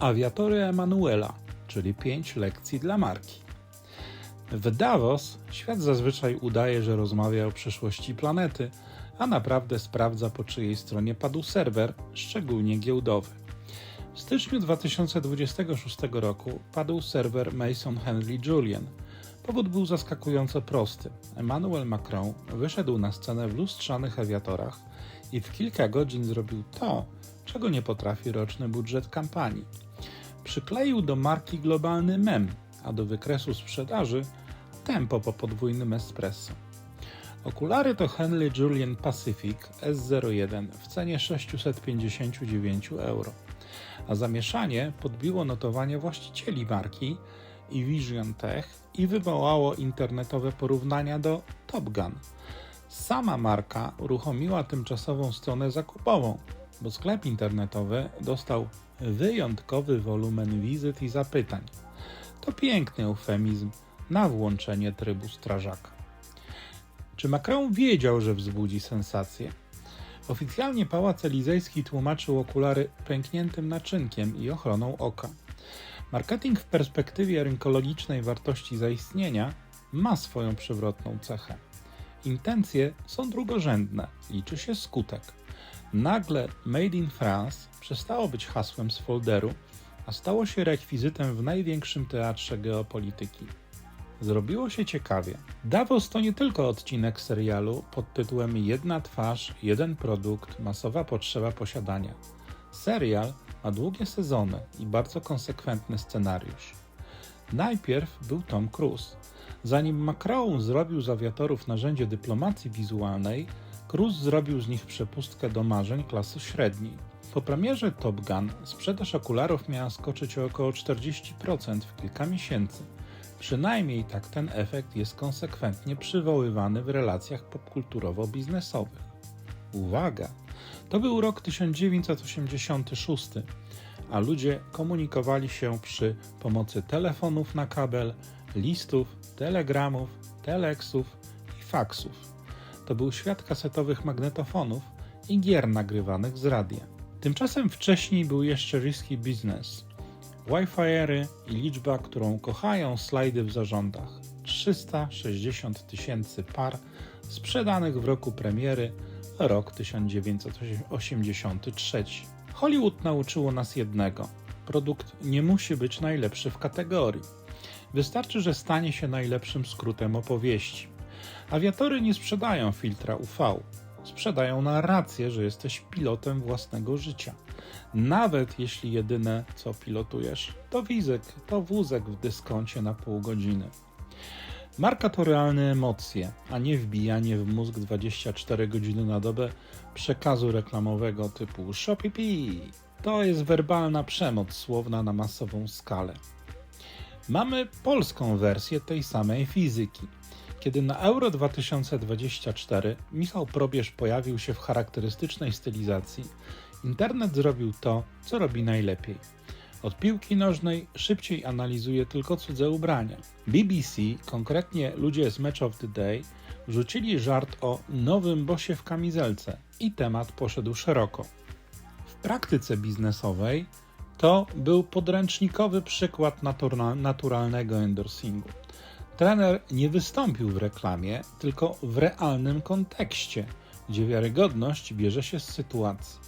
Aviatory Emanuela, czyli 5 lekcji dla marki. W Davos świat zazwyczaj udaje, że rozmawia o przyszłości planety, a naprawdę sprawdza po czyjej stronie padł serwer, szczególnie giełdowy. W styczniu 2026 roku padł serwer Mason Henry Julian. Powód był zaskakująco prosty. Emmanuel Macron wyszedł na scenę w lustrzanych awiatorach i w kilka godzin zrobił to, czego nie potrafi roczny budżet kampanii. Przykleił do marki globalny mem, a do wykresu sprzedaży tempo po podwójnym espresso. Okulary to Henley Julian Pacific S01 w cenie 659 euro, a zamieszanie podbiło notowanie właścicieli marki i Vision Tech i wywołało internetowe porównania do Top Gun. Sama marka uruchomiła tymczasową stronę zakupową, bo sklep internetowy dostał wyjątkowy wolumen wizyt i zapytań. To piękny eufemizm na włączenie trybu strażaka. Czy Macron wiedział, że wzbudzi sensację? Oficjalnie Pałac Elizejski tłumaczył okulary pękniętym naczynkiem i ochroną oka. Marketing w perspektywie rynkologicznej wartości zaistnienia ma swoją przewrotną cechę. Intencje są drugorzędne, liczy się skutek. Nagle Made in France przestało być hasłem z folderu, a stało się rekwizytem w największym teatrze geopolityki. Zrobiło się ciekawie. Davos to nie tylko odcinek serialu pod tytułem Jedna twarz, jeden produkt, masowa potrzeba posiadania. Serial ma długie sezony i bardzo konsekwentny scenariusz. Najpierw był Tom Cruise. Zanim Macron zrobił z awiatorów narzędzie dyplomacji wizualnej, Cruise zrobił z nich przepustkę do marzeń klasy średniej. Po premierze Top Gun sprzedaż okularów miała skoczyć o około 40% w kilka miesięcy. Przynajmniej tak ten efekt jest konsekwentnie przywoływany w relacjach popkulturowo-biznesowych. Uwaga! To był rok 1986, a ludzie komunikowali się przy pomocy telefonów na kabel, listów, telegramów, teleksów i faksów. To był świat kasetowych magnetofonów i gier nagrywanych z radia. Tymczasem wcześniej był jeszcze risky business. Wi-Fi i liczba, którą kochają slajdy w zarządach. 360 tysięcy par sprzedanych w roku premiery, rok 1983. Hollywood nauczyło nas jednego: produkt nie musi być najlepszy w kategorii. Wystarczy, że stanie się najlepszym skrótem opowieści. Awiatory nie sprzedają filtra UV, sprzedają narrację, że jesteś pilotem własnego życia. Nawet jeśli jedyne co pilotujesz to wizek, to wózek w dyskoncie na pół godziny. Marka to realne emocje, a nie wbijanie w mózg 24 godziny na dobę przekazu reklamowego typu Shopee. To jest werbalna przemoc słowna na masową skalę. Mamy polską wersję tej samej fizyki. Kiedy na Euro 2024 Michał Probierz pojawił się w charakterystycznej stylizacji, internet zrobił to, co robi najlepiej. Od piłki nożnej szybciej analizuje tylko cudze ubrania. BBC, konkretnie ludzie z Match of the Day, wrzucili żart o nowym bosie w kamizelce i temat poszedł szeroko. W praktyce biznesowej to był podręcznikowy przykład natura- naturalnego endorsingu. Trener nie wystąpił w reklamie, tylko w realnym kontekście, gdzie wiarygodność bierze się z sytuacji.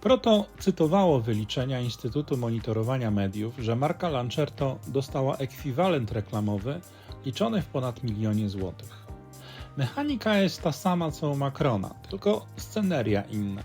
Proto cytowało wyliczenia Instytutu Monitorowania Mediów, że marka Lancerto dostała ekwiwalent reklamowy liczony w ponad milionie złotych. Mechanika jest ta sama co u Macrona, tylko sceneria inna.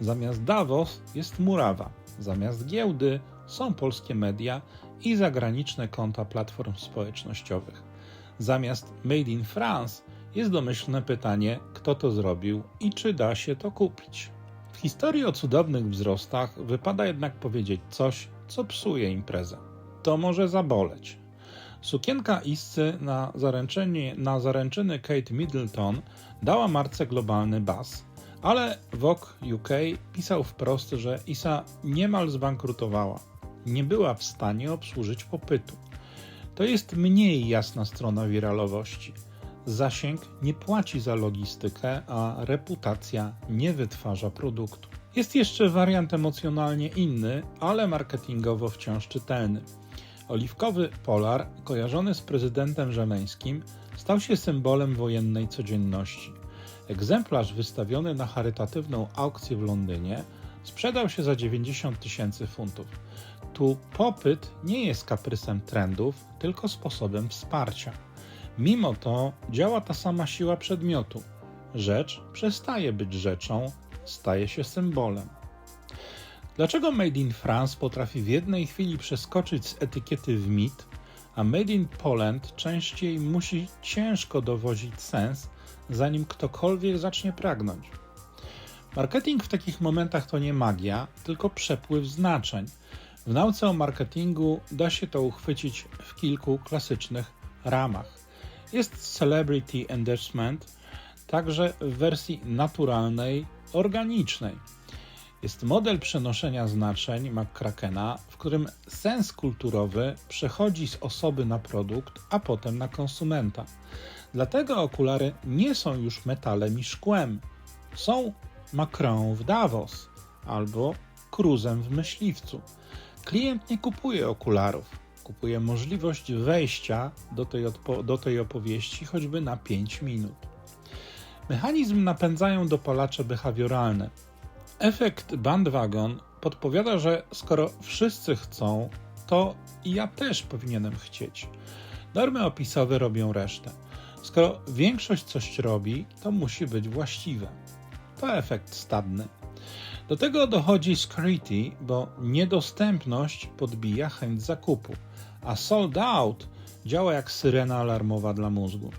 Zamiast Davos jest murawa, zamiast giełdy są polskie media i zagraniczne konta platform społecznościowych. Zamiast Made in France jest domyślne pytanie, kto to zrobił i czy da się to kupić. W historii o cudownych wzrostach wypada jednak powiedzieć coś, co psuje imprezę. To może zaboleć. Sukienka Issy na, zaręczenie, na zaręczyny Kate Middleton dała marce globalny bas, ale Vogue UK pisał wprost, że Issa niemal zbankrutowała. Nie była w stanie obsłużyć popytu. To jest mniej jasna strona wiralowości. zasięg nie płaci za logistykę, a reputacja nie wytwarza produktu. Jest jeszcze wariant emocjonalnie inny, ale marketingowo wciąż czytelny. Oliwkowy polar, kojarzony z prezydentem żeleńskim, stał się symbolem wojennej codzienności. Egzemplarz wystawiony na charytatywną aukcję w Londynie sprzedał się za 90 tysięcy funtów. Tu popyt nie jest kaprysem trendów, tylko sposobem wsparcia. Mimo to działa ta sama siła przedmiotu. Rzecz przestaje być rzeczą, staje się symbolem. Dlaczego Made in France potrafi w jednej chwili przeskoczyć z etykiety w mit, a Made in Poland częściej musi ciężko dowozić sens, zanim ktokolwiek zacznie pragnąć? Marketing w takich momentach to nie magia, tylko przepływ znaczeń. W nauce o marketingu da się to uchwycić w kilku klasycznych ramach. Jest celebrity endorsement, także w wersji naturalnej, organicznej. Jest model przenoszenia znaczeń McCrackena, w którym sens kulturowy przechodzi z osoby na produkt, a potem na konsumenta. Dlatego okulary nie są już metalem i szkłem. Są Macron w Davos albo Cruzem w Myśliwcu. Klient nie kupuje okularów, kupuje możliwość wejścia do tej, do tej opowieści choćby na 5 minut. Mechanizm napędzają dopalacze behawioralne. Efekt bandwagon podpowiada, że skoro wszyscy chcą, to ja też powinienem chcieć. Normy opisowe robią resztę. Skoro większość coś robi, to musi być właściwe. To efekt stadny. Do tego dochodzi scarcity, bo niedostępność podbija chęć zakupu, a sold out działa jak syrena alarmowa dla mózgu.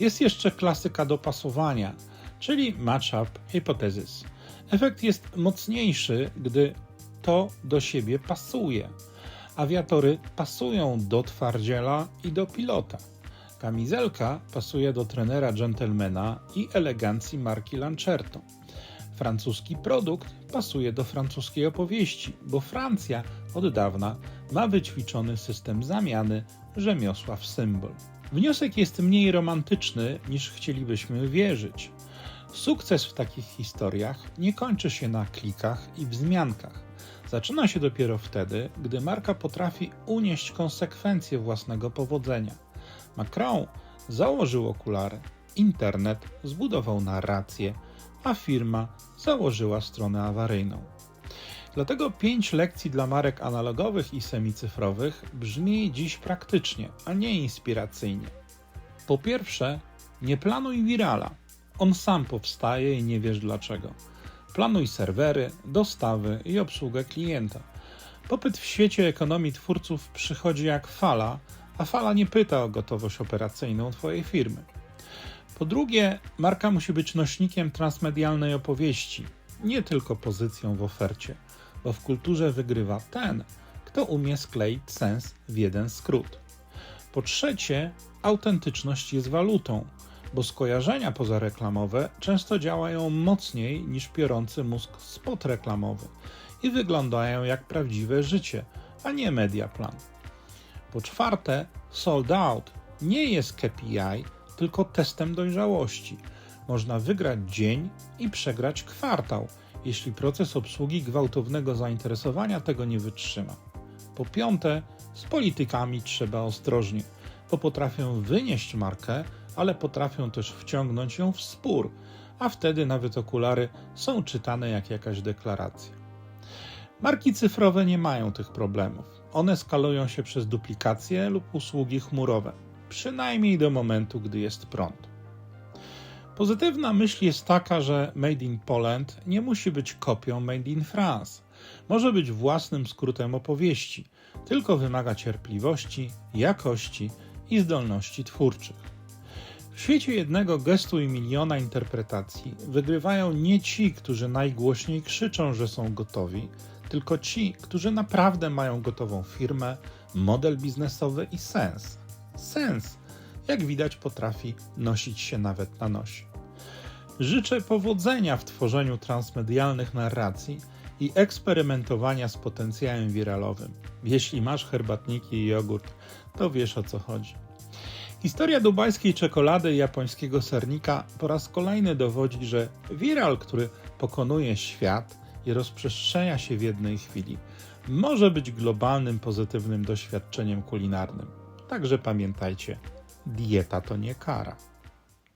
Jest jeszcze klasyka dopasowania, czyli match-up hypothesis. Efekt jest mocniejszy, gdy to do siebie pasuje. Awiatory pasują do twardziela i do pilota. Kamizelka pasuje do trenera gentlemana i elegancji marki Lancerto. Francuski produkt pasuje do francuskiej opowieści, bo Francja od dawna ma wyćwiczony system zamiany rzemiosła w symbol. Wniosek jest mniej romantyczny niż chcielibyśmy wierzyć. Sukces w takich historiach nie kończy się na klikach i wzmiankach. Zaczyna się dopiero wtedy, gdy marka potrafi unieść konsekwencje własnego powodzenia. Macron założył okulary, internet zbudował narrację, a firma założyła stronę awaryjną. Dlatego pięć lekcji dla marek analogowych i semicyfrowych brzmi dziś praktycznie, a nie inspiracyjnie. Po pierwsze, nie planuj wirala. On sam powstaje i nie wiesz dlaczego. Planuj serwery, dostawy i obsługę klienta. Popyt w świecie ekonomii twórców przychodzi jak fala, a fala nie pyta o gotowość operacyjną Twojej firmy. Po drugie, marka musi być nośnikiem transmedialnej opowieści, nie tylko pozycją w ofercie, bo w kulturze wygrywa ten, kto umie skleić sens w jeden skrót. Po trzecie, autentyczność jest walutą, bo skojarzenia pozareklamowe często działają mocniej niż piorący mózg spot reklamowy i wyglądają jak prawdziwe życie, a nie mediaplan. Po czwarte, sold out nie jest KPI, tylko testem dojrzałości. Można wygrać dzień i przegrać kwartał, jeśli proces obsługi gwałtownego zainteresowania tego nie wytrzyma. Po piąte, z politykami trzeba ostrożnie, bo potrafią wynieść markę, ale potrafią też wciągnąć ją w spór, a wtedy nawet okulary są czytane jak jakaś deklaracja. Marki cyfrowe nie mają tych problemów. One skalują się przez duplikacje lub usługi chmurowe przynajmniej do momentu, gdy jest prąd. Pozytywna myśl jest taka, że Made in Poland nie musi być kopią Made in France. Może być własnym skrótem opowieści, tylko wymaga cierpliwości, jakości i zdolności twórczych. W świecie jednego gestu i miliona interpretacji wygrywają nie ci, którzy najgłośniej krzyczą, że są gotowi, tylko ci, którzy naprawdę mają gotową firmę, model biznesowy i sens sens. Jak widać, potrafi nosić się nawet na nosie. Życzę powodzenia w tworzeniu transmedialnych narracji i eksperymentowania z potencjałem wiralowym. Jeśli masz herbatniki i jogurt, to wiesz o co chodzi. Historia dubajskiej czekolady i japońskiego sernika po raz kolejny dowodzi, że viral, który pokonuje świat i rozprzestrzenia się w jednej chwili, może być globalnym pozytywnym doświadczeniem kulinarnym. Także pamiętajcie, dieta to nie kara.